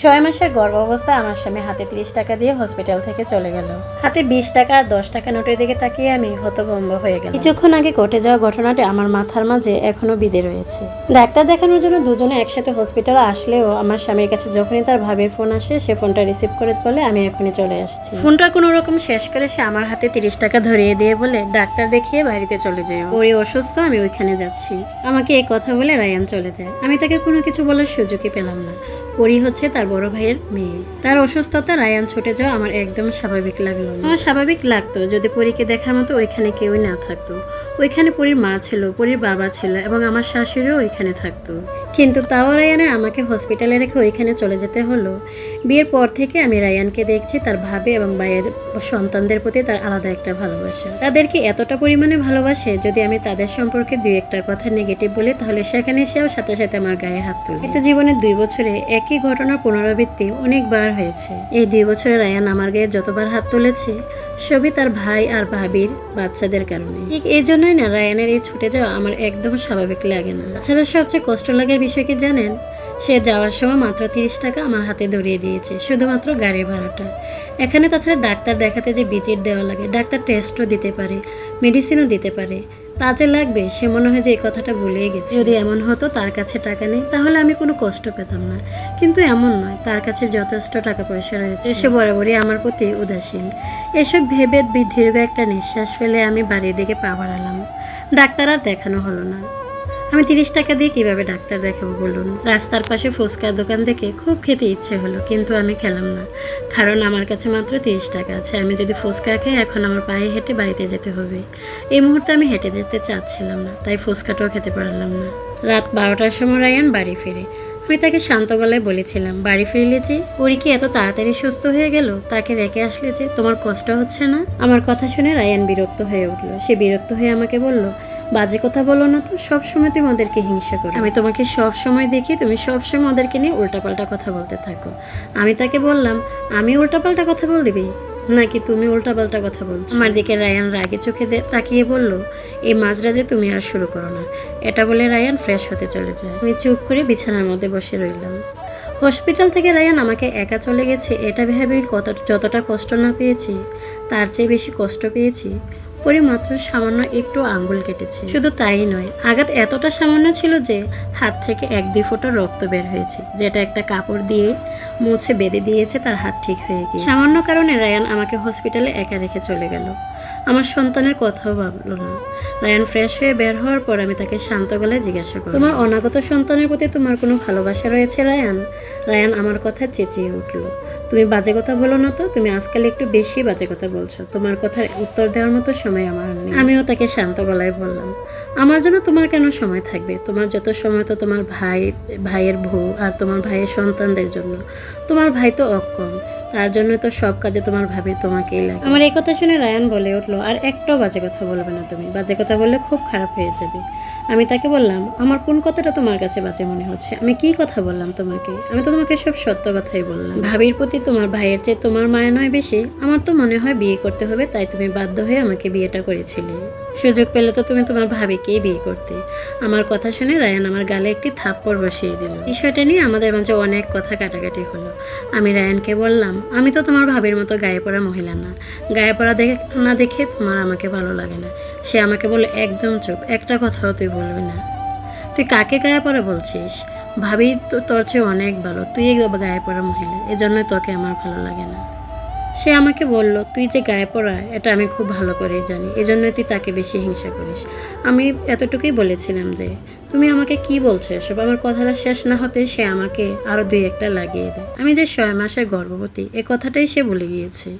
ছয় মাসের গর্ভাবস্থা আমার স্বামী হাতে তিরিশ টাকা দিয়ে হসপিটাল থেকে চলে গেল। হাতে বিশ টাকা আর দশ টাকা নোটের দিকে তাকিয়ে আমি হতভম্ব হয়ে গেল কিছুক্ষণ আগে ঘটে যাওয়া ঘটনাটি আমার মাথার মাঝে এখনও বিদে রয়েছে। ডাক্তার দেখানোর জন্য দুজনে একসাথে হসপিটালে আসলেও আমার স্বামীর কাছে যখনই তার ভাবির ফোন আসে, সে ফোনটা রিসিভ করে বলে, আমি এখনই চলে আসছি। ফোনটা কোনো রকম শেষ করে সে আমার হাতে তিরিশ টাকা ধরিয়ে দিয়ে বলে, ডাক্তার দেখিয়ে বাড়িতে চলে যেও। ওরই অসুস্থ, আমি ওইখানে যাচ্ছি। আমাকে এই কথা বলে রায়ান চলে যায়। আমি তাকে কোনো কিছু বলার সুযোগই পেলাম না। পরি হচ্ছে তার বড় ভাইয়ের মেয়ে। তার অসুস্থতা রায়ান ছুটে যাওয়া আমার একদম স্বাভাবিক লাগল আমার স্বাভাবিক লাগতো যদি পরীকে দেখার মতো ওইখানে কেউই না থাকতো। ওইখানে পরীর মা ছিল, পরীর বাবা ছিল এবং আমার শাশুড়িও ওইখানে থাকতো। কিন্তু তাও রায়ানের আমাকে হসপিটালে রেখে ওইখানে চলে যেতে হলো। বিয়ের পর থেকে আমি রায়ানকে দেখছি, তার ভাবে এবং ভাইয়ের সন্তানদের প্রতি তার আলাদা একটা ভালোবাসা। তাদেরকে এতটা পরিমাণে ভালোবাসে, যদি আমি তাদের সম্পর্কে দুই একটা কথা নেগেটিভ বলি, তাহলে সেখানে সেও সাথে সাথে আমার গায়ে হাত তুলে। কিন্তু জীবনের দুই বছরে একই ঘটনার পুনরাবৃত্তি অনেকবার হয়েছে। এই দুই বছরে রায়ান আমার গায়ে যতবার হাত তুলেছে, সবই তার ভাই আর ভাবির বাচ্চাদের কারণে। ঠিক এই জন্যই না, রায়ানের এই ছুটে যাওয়া আমার একদম স্বাভাবিক লাগে না। তাছাড়া সবচেয়ে কষ্ট লাগার বিষয় কি জানেন? সে যাওয়ার সময় মাত্র তিরিশ টাকা আমার হাতে ধরিয়ে দিয়েছে, শুধুমাত্র গাড়ির ভাড়াটা। এখানে তাছাড়া ডাক্তার দেখাতে যে ভিজিট দেওয়া লাগে, ডাক্তার টেস্টও দিতে পারে মেডিসিনও দিতে পারে যে লাগবে, সে মনে হয় যে এই কথাটা ভুলেই গেছে। যদি এমন হতো তার কাছে টাকা নেই, তাহলে আমি কোনো কষ্ট পেতাম না। কিন্তু এমন নয়, তার কাছে যথেষ্ট টাকা পয়সা রয়েছে। সে বরাবরই আমার প্রতি উদাসীন। এসব ভেবে দীর্ঘ একটা নিঃশ্বাস ফেলে আমি বাড়ির দিকে পা বাড়ালাম। ডাক্তার আর দেখানো হলো না। আমি তিরিশ টাকা দিয়ে কীভাবে ডাক্তার দেখাবো বলুন? রাস্তার পাশে ফুচকার দোকান দেখে খুব খেতে ইচ্ছে হলো, কিন্তু আমি খেলাম না। কারণ আমার কাছে মাত্র তিরিশ টাকা আছে, আমি যদি ফুচকা খাই এখন আমার পায়ে হেঁটে বাড়িতে যেতে হবে। এই মুহূর্তে আমি হেঁটে যেতে চাচ্ছিলাম না, তাই ফুচকাটাও খেতে পারলাম না। রাত বারোটার সময় রায়ান বাড়ি ফিরে। আমি তাকে শান্ত গলায় বলেছিলাম, বাড়ি ফিরলে যে ওরি কি এত তাড়াতাড়ি সুস্থ হয়ে গেল? তাকে রেখে আসলে যে তোমার কষ্ট হচ্ছে না? আমার কথা শুনে রায়ান বিরক্ত হয়ে উঠল। সে বিরক্ত হয়ে আমাকে বলল বাজে কথা বলো না তো, সব সময় তুমি ওদেরকে হিংসা করো। আমি তোমাকে সব সময় দেখি, তুমি সব সময় ওদেরকে নিয়ে উল্টাপাল্টা কথা বলতে থাকো। আমি তাকে বললাম, আমি উল্টাপাল্টা কথা বল দিবি? নাকি তুমি উল্টাপাল্টা কথা বলছো? আমার দিকে রায়ান রাগে চোখে তাকিয়ে বলল, এই মাঝরাজে তুমি আর শুরু করো না। এটা বলে রায়ান ফ্রেশ হতে চলে যায়। আমি চুপ করে বিছানার মধ্যে বসে রইলাম। হসপিটাল থেকে রায়ান আমাকে একা চলে গেছে, এটা ভেবে কত যতটা কষ্ট না পেয়েছি, তার চেয়ে বেশি কষ্ট পেয়েছি পরে মাত্র সামান্য একটু আঙ্গুল কেটেছে। শুধু তাই নয়, আঘাত এতটা সামান্য ছিল যে হাত থেকে এক দুই ফোঁটা রক্ত বের হয়েছে, যেটা একটা কাপড় দিয়ে মুছে বেঁধে দিয়েছে, তার হাত ঠিক হয়ে গিয়ে সামান্য কারণে রায়ান আমাকে হসপিটালে একা রেখে চলে গেল। আমার সন্তানের কথাও ভাবলো না। রায়ান ফ্রেশ হয়ে বের হওয়ার পর আমি তাকে শান্ত গলায় জিজ্ঞাসা করি তোমার অনাগত সন্তানের প্রতি তোমার কোনো ভালোবাসা রয়েছে রায়ান? রায়ান আমার কথা চেঁচিয়ে উঠল। তুমি বাজে কথা বলো না তো তুমি আজকাল একটু বেশি বাজে কথা বলছো। তোমার কথার উত্তর দেওয়ার মতো সময় আমার নেই। আমিও তাকে শান্ত গলায় বললাম। আমার জন্য তোমার কেন সময় থাকবে? তোমার যত সময় তো তোমার ভাই ভাইয়ের বউ আর তোমার ভাইয়ের সন্তানদের জন্য। তোমার ভাই তো অক্ষম। তার জন্য তো সব কাজে তোমার ভাবি তোমাকেই লাগে। আমার এই কথা শুনে রায়ান বলে উঠল, আর একটাও বাজে কথা বলবে না তুমি। বাজে কথা বললে খুব খারাপ হয়ে যাবে। আমি তাকে বললাম, আমার কোন কথাটা তোমার কাছে বাজে মনে হচ্ছে? আমি কি কথা বললাম তোমাকে? আমি তো তোমাকে সব সত্য কথাই বললাম। ভাবির প্রতি তোমার ভাইয়ের চেয়ে তোমার মায়া নয় বেশি। আমার তো মনে হয় বিয়ে করতে হবে, তাই তুমি বাধ্য হয়ে আমাকে বিয়েটা করেছিলে। সুযোগ পেলে তো তুমি তোমার ভাবিকেই বিয়ে করতে। আমার কথা শুনে রায়ান আমার গালে একটি থাপ্পড় বসিয়ে দিল। বিষয়টা নিয়ে আমাদের মাঝে অনেক কথা কাটাকাটি হলো। আমি রায়ানকে বললাম, আমি তো তোমার ভাবির মতো গায়ে পড়া মহিলা না। গায়ে পড়া দেখে না দেখে তোমার আমাকে ভালো লাগে না। সে আমাকে বলে, একদম চুপ, একটা কথাও তুই বলবি না। তুই কাকে গায়ে পড়া বলছিস? ভাবি তো তোর চেয়ে অনেক ভালো। তুই গায়ে পড়া মহিলা। এজন্যই তোকে আমার ভালো লাগে না। সে আমাকে বলল, তুই যে গায়ে পড়া, এটা আমি খুব ভালো করেই জানি। এজন্যই তুই তাকে বেশি হিংসা করিস। আমি এতটুকুই বলেছিলাম যে, তুমি আমাকে কি বলছো এসব? আমার কথাটা শেষ না হতে সে আমাকে আরও দুই একটা লাগিয়ে দেয়। আমি যে ছয় মাসের গর্ভবতী, এ কথাটাই সে বলে গিয়েছে।